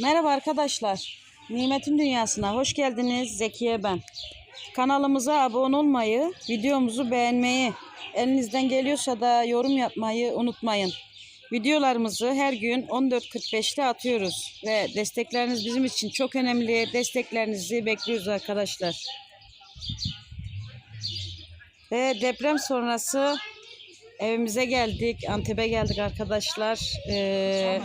Merhaba arkadaşlar. Nimetin Dünyası'na hoş geldiniz. Zekiye ben. Kanalımıza abone olmayı, videomuzu beğenmeyi, elinizden geliyorsa da yorum yapmayı unutmayın. Videolarımızı her gün 14.45'te atıyoruz ve destekleriniz bizim için çok önemli. Desteklerinizi bekliyoruz arkadaşlar. Ve deprem sonrası evimize geldik. Antep'e geldik arkadaşlar. Ee,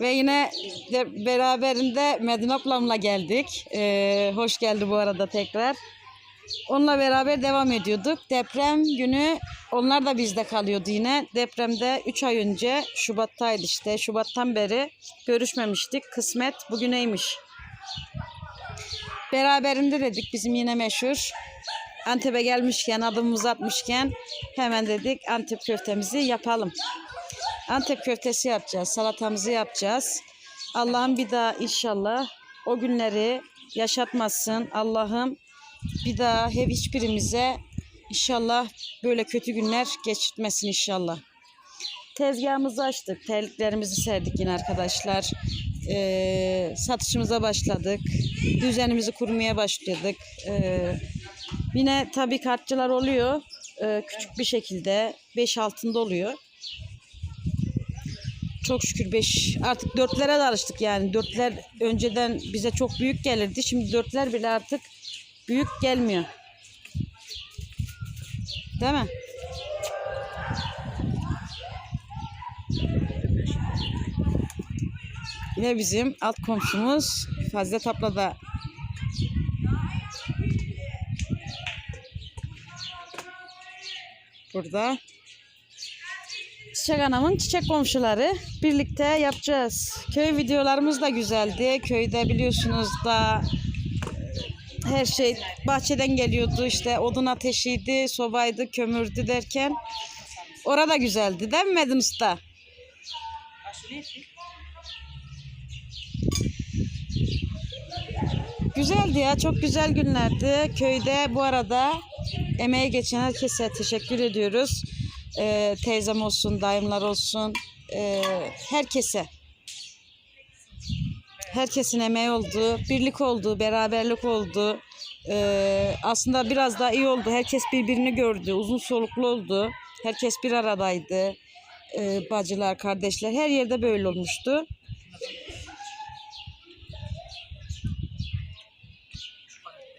ve yine de beraberinde Medine ablamla geldik. Ee, hoş geldi bu arada tekrar. Onunla beraber devam ediyorduk. Deprem günü onlar da bizde kalıyordu yine. Depremde 3 ay önce Şubat'taydı işte. Şubat'tan beri görüşmemiştik. Kısmet bugüneymiş. Beraberinde dedik bizim yine meşhur. Antep'e gelmişken adımımızı atmışken hemen dedik Antep köftemizi yapalım. Antep köftesi yapacağız, salatamızı yapacağız. Allah'ım bir daha inşallah o günleri yaşatmasın. Allah'ım bir daha hep hiçbirimize inşallah böyle kötü günler geçirtmesin inşallah. Tezgahımızı açtık, terliklerimizi serdik yine arkadaşlar. Ee, satışımıza başladık. Düzenimizi kurmaya başladık. Ee, yine tabii kartçılar oluyor. Ee, küçük bir şekilde 5 altında oluyor. Çok şükür 5 artık dörtlere de alıştık yani. Dörtler önceden bize çok büyük gelirdi. Şimdi dörtler bile artık büyük gelmiyor. Değil mi? Yine bizim alt komşumuz Fazlet abla da burada. Çiçek Anam'ın çiçek komşuları birlikte yapacağız. Köy videolarımız da güzeldi. Köyde biliyorsunuz da her şey bahçeden geliyordu. İşte odun ateşiydi, sobaydı, kömürdü derken orada güzeldi değil mi Medin Usta? Güzeldi ya, çok güzel günlerdi. Köyde bu arada emeği geçen herkese teşekkür ediyoruz. Ee, teyzem olsun, dayımlar olsun, ee, herkese. Herkesin emeği oldu, birlik oldu, beraberlik oldu. Ee, aslında biraz daha iyi oldu. Herkes birbirini gördü, uzun soluklu oldu. Herkes bir aradaydı. Ee, bacılar, kardeşler her yerde böyle olmuştu.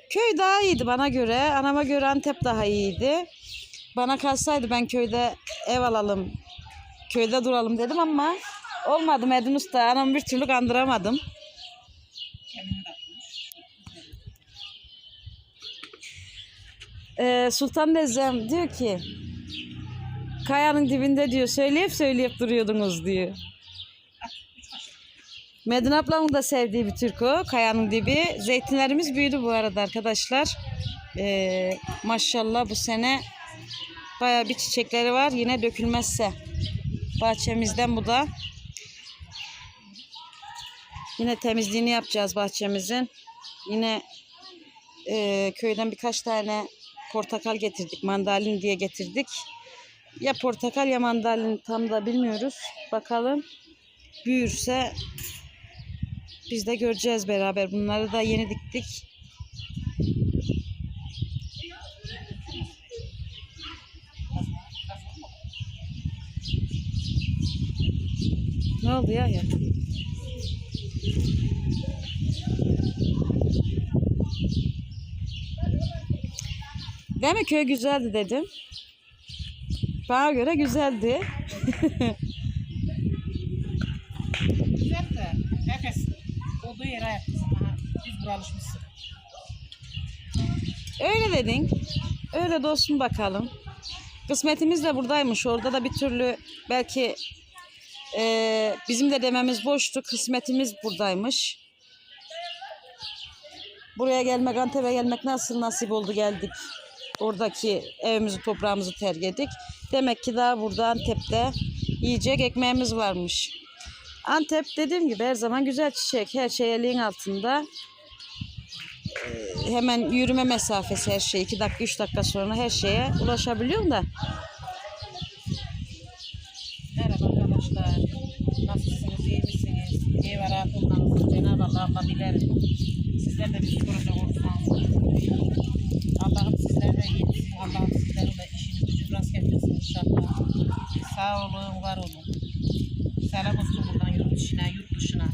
Köy daha iyiydi bana göre. Anama göre Antep daha iyiydi. Bana kalsaydı ben köyde ev alalım, köyde duralım dedim ama olmadı Medin Usta. Anamı bir türlü kandıramadım. Ee, Sultan Nezem diyor ki kayanın dibinde diyor söyleyip söyleyip duruyordunuz diyor. Medine ablamın da sevdiği bir türkü. Kayanın dibi. Zeytinlerimiz büyüdü bu arada arkadaşlar. Ee, maşallah bu sene baya bir çiçekleri var. Yine dökülmezse. Bahçemizden bu da. Yine temizliğini yapacağız bahçemizin. Yine e, köyden birkaç tane portakal getirdik. Mandalin diye getirdik. Ya portakal ya mandalin tam da bilmiyoruz. Bakalım. Büyürse biz de göreceğiz beraber. Bunları da yeni diktik. Ne oldu ya ya? Değil mi köy güzeldi dedim. Bana göre güzeldi. Güzel de herkes olduğu yere ayakta sana. Biz buraya alışmışsın. Öyle dedin. Öyle olsun bakalım. Kısmetimiz de buradaymış. Orada da bir türlü belki eee, bizim de dememiz boştu. Kısmetimiz buradaymış. Buraya gelmek, Antep'e gelmek nasıl nasip oldu geldik. Oradaki evimizi, toprağımızı terk ettik. Demek ki daha burada Antep'te yiyecek ekmeğimiz varmış. Antep dediğim gibi her zaman güzel çiçek. Her şey elin altında. Ee, hemen yürüme mesafesi her şey. 2 dakika, 3 dakika sonra her şeye ulaşabiliyorum da. Merhaba arkadaşlar. Nasılsınız? iyi misiniz? Ev rahat olmanızı Cenab-ı Allah Allah dilerim. Sizler de bizi koruyacak olursanız. Allah'ım sizler de iyi. Allah'ım sizlerin de işini gücü rast getirsin inşallah. Sağ olun, var olun. Selam olsun buradan yurt dışına, yurt dışına.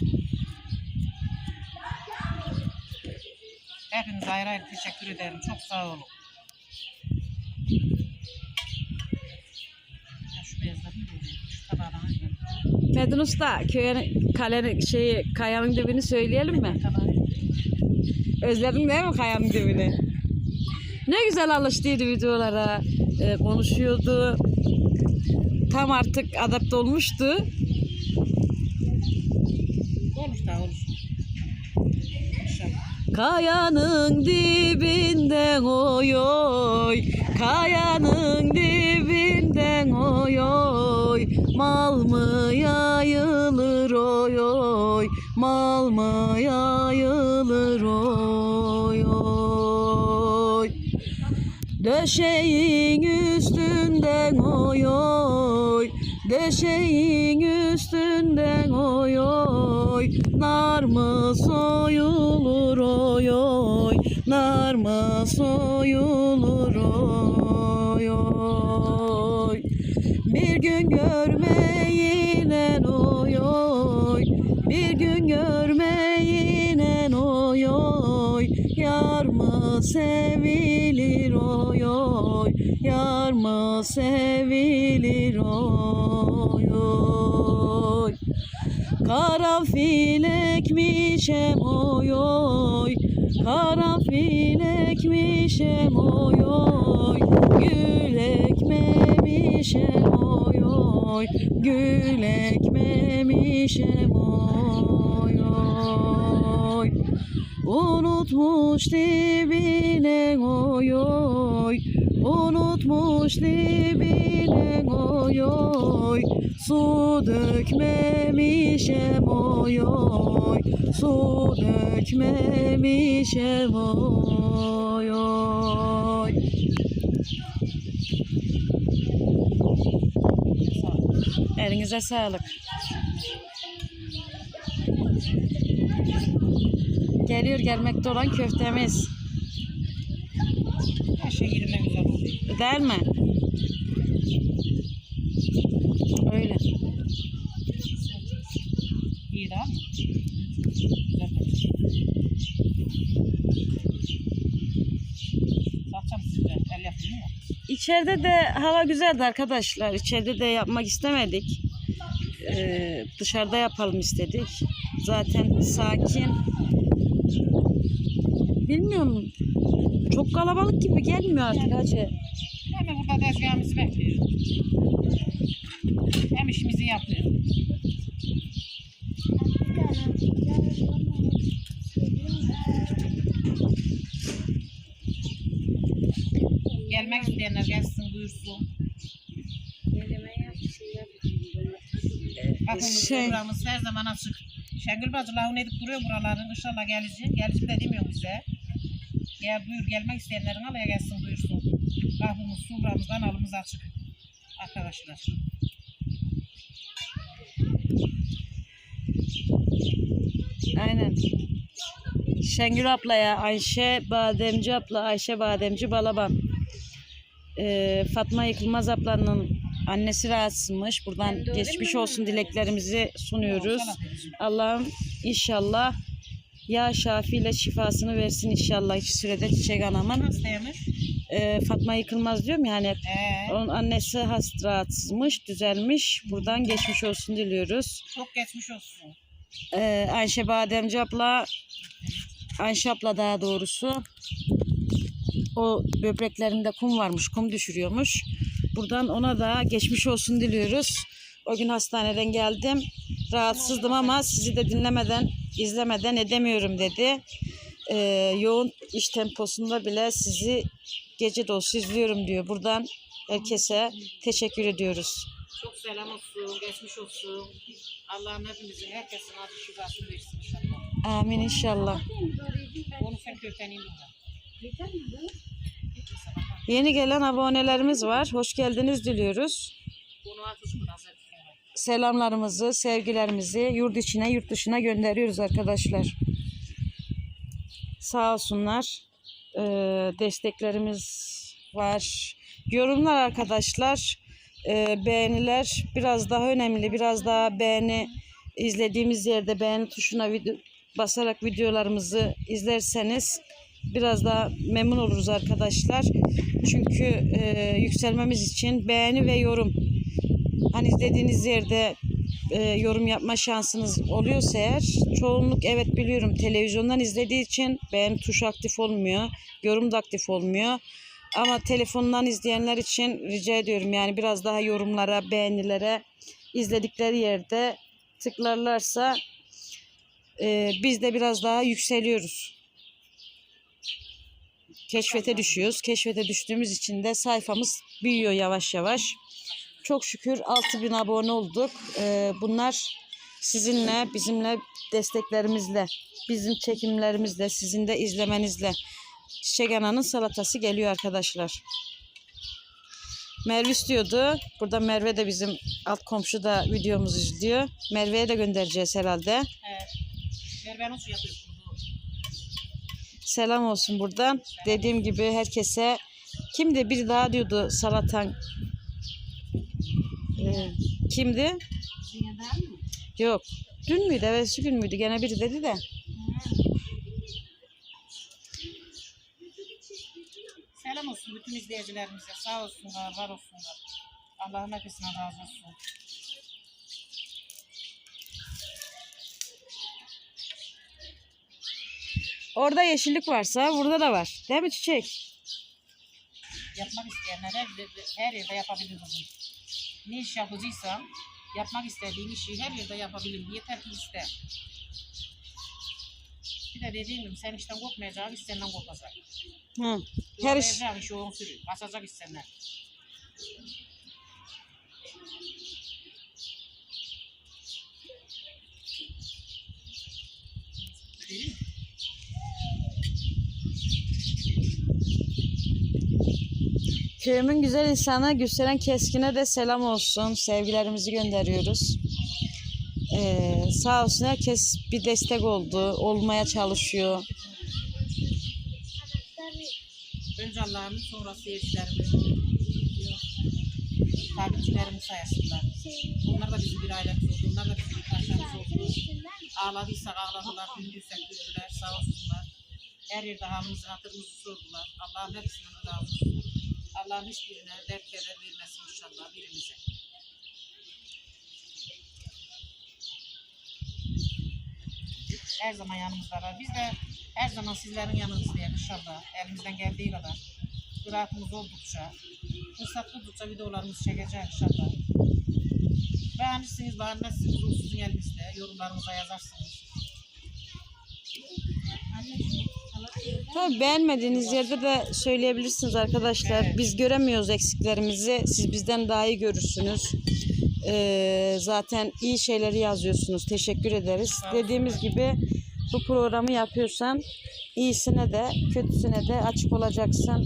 Hepinize ayrı ayrı teşekkür ederim. Çok sağ olun. Ya şu beyazları mı görüyorum? Şu tabağına Fedun Usta köyün kalenin şeyi kayanın dibini söyleyelim mi? Özledin değil mi kayanın dibini? Ne güzel alıştıydı videolara. e, konuşuyordu. Tam artık adapte olmuştu. Olur da. İnşallah. Kayanın dibinden oy oy Kayanın Mal mı yayılır oy oy. Döşeğin üstünden oy oy. Döşeğin üstünden oy oy. Nar mı soyulur oy oy. Nar mı soyulur sevilir oy oy. Karanfil ekmişem oy oy. Karanfil ekmişem oy oy. Gül ekmemişem oy oy. Gül ekmemişem oy oy. Unutmuş dibine oy oy Unutmuş dibine oy oy Su dökmemişem oy oy Su dökmemişem oy oy. Elinize sağlık. Geliyor gelmekte olan köftemiz. Her şey yerine güzel oldu. Değil mi? Öyle. İyi yapayım mı? İçeride de hava güzeldi arkadaşlar. İçeride de yapmak istemedik. Ee, dışarıda yapalım istedik. Zaten sakin. Bilmiyorum. Çok kalabalık gibi gelmiyor artık hacı. Hem de burada tezgahımızı bekliyoruz. Hem işimizi yapıyoruz. Gelmek isteyenler gelsin buyursun. Bakın Şey- buramız her zaman açık. Şengül bacı lavun edip duruyor buraların. İnşallah gelecek. Gelecek de demiyor bize. Gel buyur gelmek isteyenlerin alaya gelsin buyursun. Kahvemiz, suframız, kanalımız açık. Arkadaşlar. Aynen. Şengül ablaya, Ayşe Bademci abla, Ayşe Bademci Balaban. Ee, Fatma Yıkılmaz ablanın annesi rahatsızmış. Buradan geçmiş olsun dileklerimizi sunuyoruz. Allah'ım inşallah ya Şafi ile şifasını versin inşallah hiç sürede Çiçek anamın. Hastaymış. Ee, Fatma Yıkılmaz diyorum ya hani Ee, onun annesi hast rahatsızmış, düzelmiş. Buradan geçmiş olsun diliyoruz. çok geçmiş olsun. Ee, Ayşe Bademci abla, Ayşe abla daha doğrusu o böbreklerinde kum varmış, kum düşürüyormuş. Buradan ona da geçmiş olsun diliyoruz. O gün hastaneden geldim. Rahatsızdım ama sizi de dinlemeden, izlemeden edemiyorum dedi. Ee, yoğun iş temposunda bile sizi gece dolusu izliyorum diyor. Buradan herkese teşekkür ediyoruz. Çok selam olsun, geçmiş olsun. Allah'ım hepimizin, herkesin acı şifasını versin inşallah. Amin inşallah. Onu sen burada. Yeni gelen abonelerimiz var. Hoş geldiniz diliyoruz. Bunu atış mı hazır? Selamlarımızı, sevgilerimizi yurt içine, yurt dışına gönderiyoruz arkadaşlar. Sağ olsunlar. Ee, desteklerimiz var. Yorumlar arkadaşlar. Ee, beğeniler biraz daha önemli. Biraz daha beğeni izlediğimiz yerde beğeni tuşuna video, basarak videolarımızı izlerseniz biraz daha memnun oluruz arkadaşlar. Çünkü e, yükselmemiz için beğeni ve yorum. Hani izlediğiniz yerde e, yorum yapma şansınız oluyorsa eğer çoğunluk evet biliyorum televizyondan izlediği için beğeni tuşu aktif olmuyor. Yorum da aktif olmuyor. Ama telefondan izleyenler için rica ediyorum yani biraz daha yorumlara, beğenilere izledikleri yerde tıklarlarsa e, biz de biraz daha yükseliyoruz. Keşfete düşüyoruz. Keşfete düştüğümüz için de sayfamız büyüyor yavaş yavaş. Çok şükür 6000 abone olduk. E, bunlar sizinle, bizimle desteklerimizle, bizim çekimlerimizle, sizin de izlemenizle. Çiçek Ana'nın salatası geliyor arkadaşlar. Merve istiyordu. Burada Merve de bizim alt komşu da videomuzu izliyor. Merve'ye de göndereceğiz herhalde. Evet. Merve nasıl yapıyorsun bu? Selam olsun buradan. Dediğim gibi herkese kimdi bir daha diyordu salatan Kimdi? Zinyadan mı? Yok. Dün müydü? Evvelsi gün müydü? Gene biri dedi de. Selam olsun bütün izleyicilerimize. Sağ olsunlar, var olsunlar. Allah'ın hepsine razı olsun. Orada yeşillik varsa burada da var. Değil mi çiçek? Yapmak isteyenler her, yerde yapabilir bunu. Ne iş yapıcıysan yapmak istediğin işi her yerde yapabilirim. Yeter ki iste. Bir de dediğim gibi sen işten kopmayacaksın, iş senden kopacak. Hı. Her iş. Yorulayacaksın, işi onun sürü. Basacak iş senden. Değil mi? Köyümün güzel insanı Gülseren Keskin'e de selam olsun. Sevgilerimizi gönderiyoruz. Ee, sağ olsun herkes bir destek oldu. Olmaya çalışıyor. Önce Allah'ın sonra seyircilerimiz, takipçilerimiz sayesinde. Onlar da bizim bir ailemiz oldu. Onlar da bizim bir parçamız oldu. Ağladıysak ağladılar, güldüysek güldüler. Sağ olsunlar. Her yerde halimizi, hatırımızı sordular. Allah'ın hepsinden razı olsun. Allah'ın hiçbirine dert keder vermesin inşallah birimize. Her zaman yanımızdalar. Biz de her zaman sizlerin yanınızdayız inşallah. Elimizden geldiği kadar. Rahatımız oldukça, fırsat buldukça videolarımızı çekeceğiz inşallah. Beğenirsiniz, beğenmezsiniz. O sizin elinizde. Yorumlarınıza yazarsınız. Tabii beğenmediğiniz yerde de söyleyebilirsiniz arkadaşlar. Biz göremiyoruz eksiklerimizi. Siz bizden daha iyi görürsünüz. Ee, zaten iyi şeyleri yazıyorsunuz. Teşekkür ederiz. Dediğimiz gibi bu programı yapıyorsan iyisine de kötüsüne de açık olacaksın.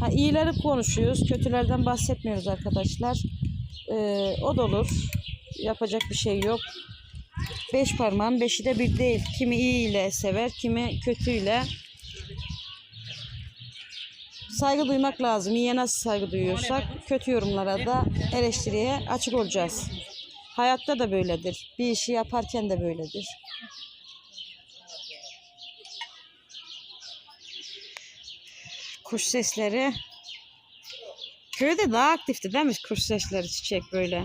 Ha, iyileri konuşuyoruz. Kötülerden bahsetmiyoruz arkadaşlar. Ee, o da olur. Yapacak bir şey yok. Beş parmağın beşi de bir değil. Kimi iyi ile sever, kimi kötüyle. Saygı duymak lazım. İyiye nasıl saygı duyuyorsak kötü yorumlara da eleştiriye açık olacağız. Hayatta da böyledir. Bir işi yaparken de böyledir. Kuş sesleri. Köyde daha aktifti değil mi kuş sesleri çiçek böyle?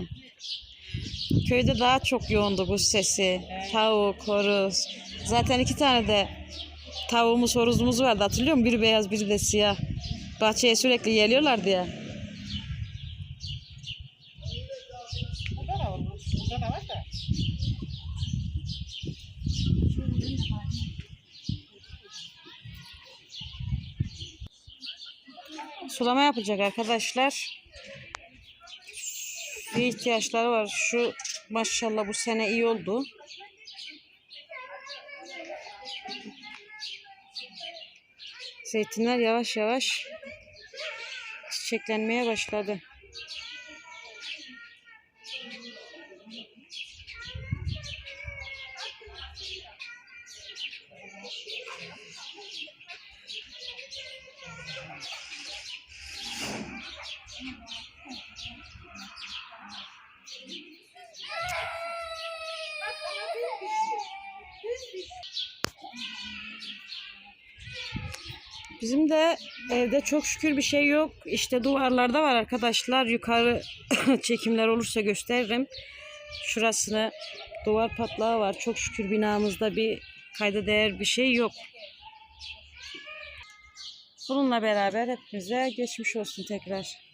Köyde daha çok yoğundu kuş sesi. Tavuk, horoz. Zaten iki tane de tavuğumuz, horozumuz vardı hatırlıyor musun? Biri beyaz, biri de siyah. Bahçeye sürekli var da. Sulama yapacak arkadaşlar. Bir ihtiyaçları var. Şu maşallah bu sene iyi oldu. Zeytinler yavaş yavaş çiçeklenmeye başladı. Bizim de evde çok şükür bir şey yok. İşte duvarlarda var arkadaşlar. Yukarı çekimler olursa gösteririm. Şurasını duvar patlağı var. Çok şükür binamızda bir kayda değer bir şey yok. Bununla beraber hepimize geçmiş olsun tekrar.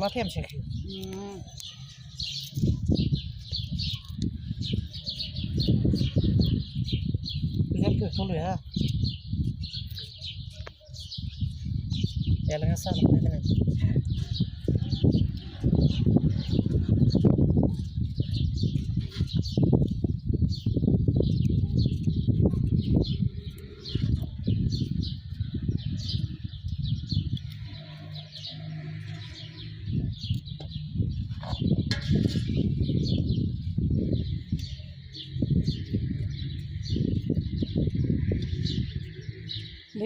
Salataya mı çekiyor? Hmm. Güzel köfte oluyor ha. Eline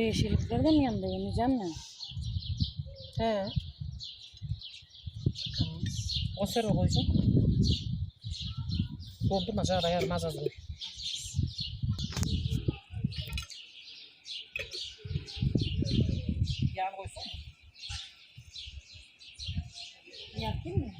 yeşillikler de mi yanında yemeyeceğim mi? He. Konserve koyacağım. Doldurma canım ayarmaz az olur. Yağ koysun. Yakayım mı?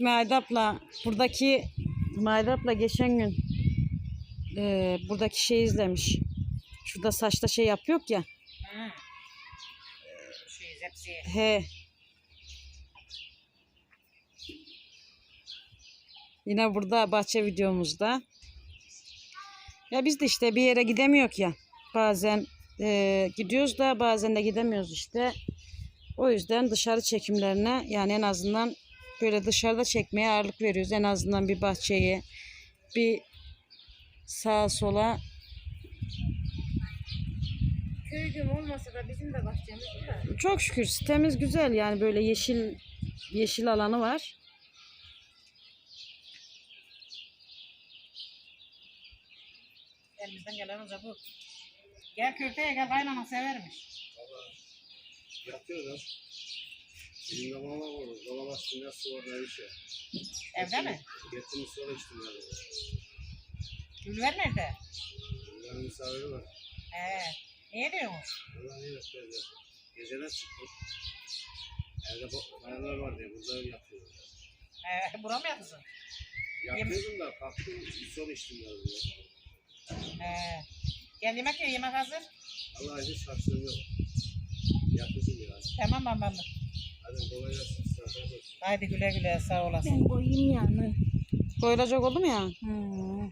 Evet abla, buradaki abla geçen gün eee, buradaki şey izlemiş. Şurada saçta şey yapıyor ya. Hı. Şey zepsi. He. Yine burada bahçe videomuzda. Ya biz de işte bir yere gidemiyor ya. Bazen eee, gidiyoruz da bazen de gidemiyoruz işte. O yüzden dışarı çekimlerine yani en azından böyle dışarıda çekmeye ağırlık veriyoruz. En azından bir bahçeyi bir sağa sola Köy gibi olmasa da bizim de bahçemiz var. Çok şükür sitemiz güzel yani böyle yeşil yeşil alanı var. Elimizden gelen olacak bu. Gel köfteye gel kaynana severmiş. Yapıyorum. Elimde mama var. Dolap aslında su var bir şey. Evde mi? Getirmiş sonra içtim yani. Gülver nerede? Yani misafiri var. He. Niye diyorsunuz? Allah ne yapıyor Geceden çıktım. Evde bayanlar var diye burada yapıyorum. He. Bura mı yapıyorsun? Yapıyordum da kalktım sonra içtim yani. He. Gel yemek ye. Yemek hazır. Allah hiç şaşırım yok. Yapıyorsun yani. Tamam bambam. Haydi güle güle sağ olasın. Ben koyayım yani. Koyulacak oldu mu ya? Hmm.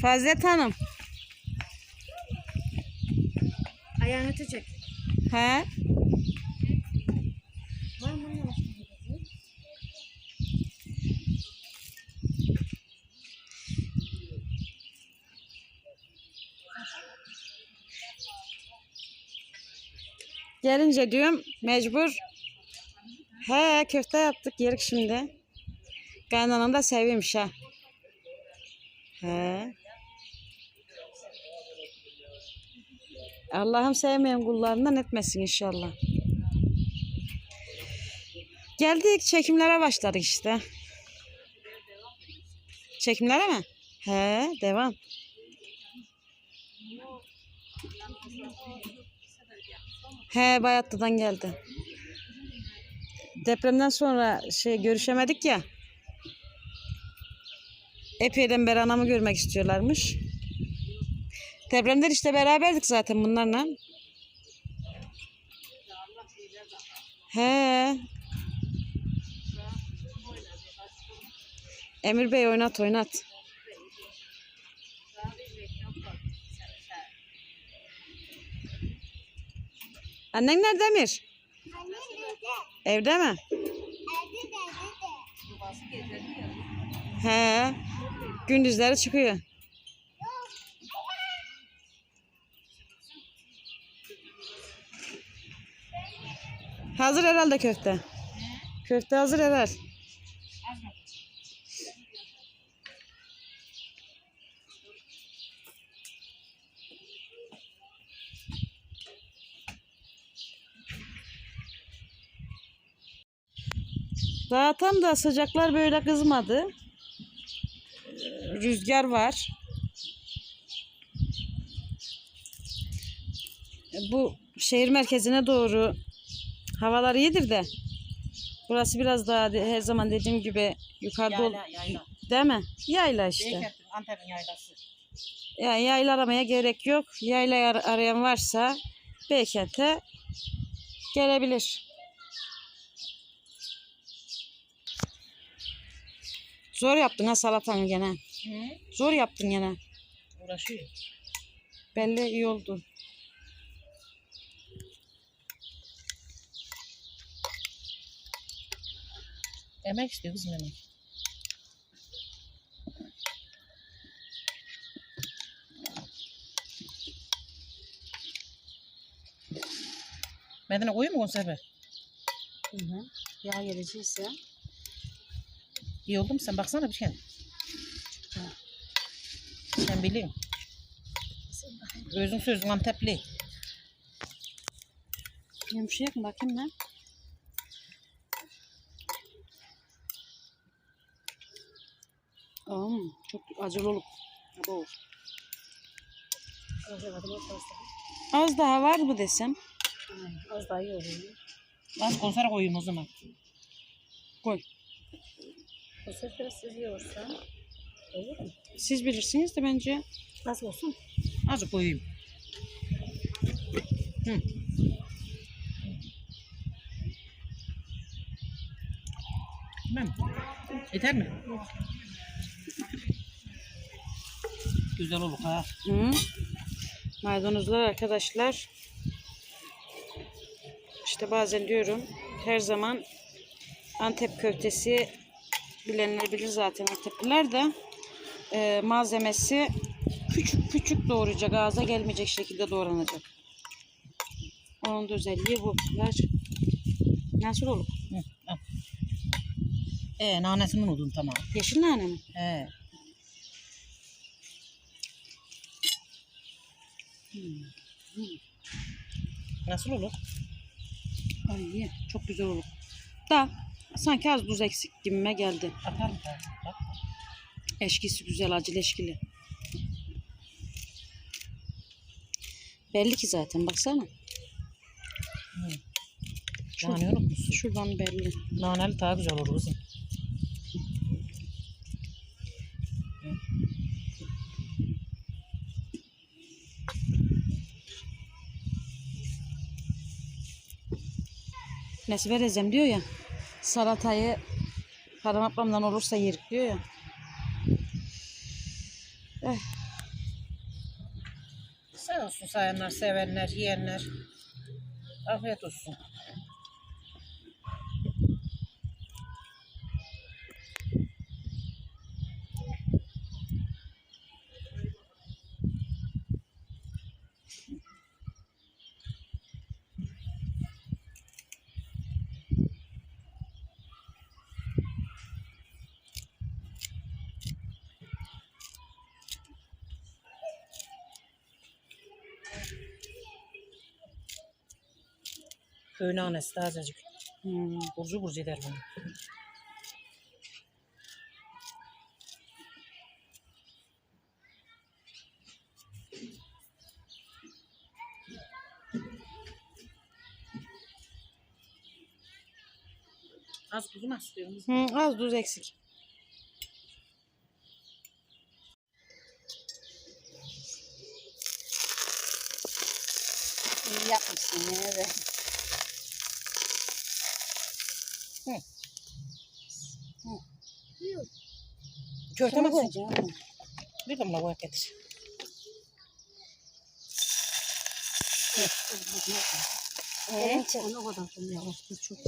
Fazlet Hanım. Ayağını çek. He? Var mı ne başka bir şey? Gelince diyorum mecbur. He köfte yaptık yerik şimdi. Kaynanam da seviyormuş ha. He. Allah'ım sevmeyen kullarından etmesin inşallah. Geldik çekimlere başladık işte. Çekimlere mi? He devam. He Bayatlı'dan geldi. Depremden sonra şey görüşemedik ya. Epeyden beri anamı görmek istiyorlarmış. Depremden işte beraberdik zaten bunlarla. He. Emir Bey oynat oynat. Annen nerede Emir? Annem evde. Evde mi? Evde de evde de. He. Gündüzleri çıkıyor. Hazır herhalde köfte. Köfte hazır herhalde. Daha tam da sıcaklar böyle kızmadı. Ee, Rüzgar var. Bu şehir merkezine doğru havalar iyidir de. Burası biraz daha her zaman dediğim gibi yukarıda Yayla, yayla. değil mi? Yayla işte. Antep'in yaylası. Yani yayla aramaya gerek yok. Yayla ar- arayan varsa Beykent'e gelebilir. Zor yaptın ha salatanı gene. Hı? Zor yaptın gene. Uğraşıyor. Belli iyi oldu. Emek istiyor kızım emek. Medine koyayım mı konserve? Hı hı. Yağ gelecekse. İyi oldu mu sen baksana bir şey. Sen bilin. Özün sözün Antepli. Yumuşayak mı bakayım ben? Aa, çok acılı olup. Abo. Az daha var mı desem? Az daha iyi oluyor. Az konserve koyayım o zaman. Koy. Siz yoğursa olur mu? Siz bilirsiniz de bence. Az olsun. Azıcık koyayım. Hı. Tamam. Yeter mi? Güzel olur ha. Hı. Maydanozlar arkadaşlar. İşte bazen diyorum her zaman Antep köftesi bilenler bilir zaten Antepliler de e, malzemesi küçük küçük doğrayacak ağza gelmeyecek şekilde doğranacak. Onun da özelliği bu. Ver. Nasıl olur? Hı, al. Ee, nanesini unutun tamam. Yeşil nane mi? He. Nasıl olur? Ay iyi. Çok güzel olur. Da sanki az buz eksik gibime geldi. Atarım. Eşkisi güzel, acılı eşkili. Belli ki zaten baksana. Nane unutmuşsun. Şuradan belli. Naneli daha güzel olur kızım. Nesibe Rezem diyor ya. Salatayı ablamdan olursa yerik diyor ya. Sağ olsun sayanlar, sevenler, yiyenler. Afiyet olsun. Köy nanesi tazecik. Hmm. Burcu burcu eder bunu. Az tuzu mu istiyorsunuz? Hı, az tuz eksik. İyi yapmışsın yine de. Köfte mi koy? koyacağım? Bir damla koy getir. Ee, Onu kadar yavaş dur çok.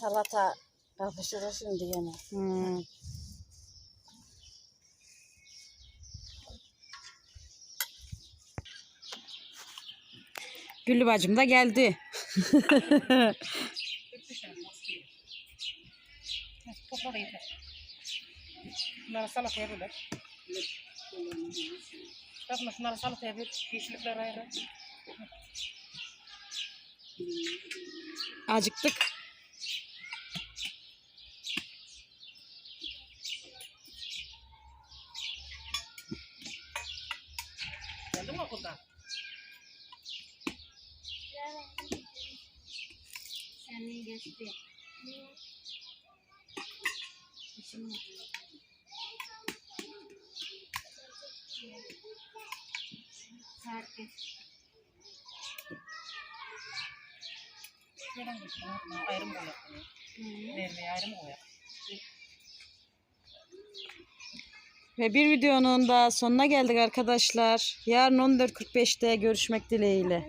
salata Kapışır şimdi gene. Hmm. Güllü bacım da geldi. Topla da yeter. Bunları salataya böler. Bakma şunları salataya böl. Yeşillikler ayrı. Acıktık. Geçtin? Ayrım koyak. Vermeye ayrım koyak. Ve bir videonun da sonuna geldik arkadaşlar. Yarın 14.45'te görüşmek dileğiyle.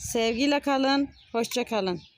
Sevgiyle kalın, hoşça kalın.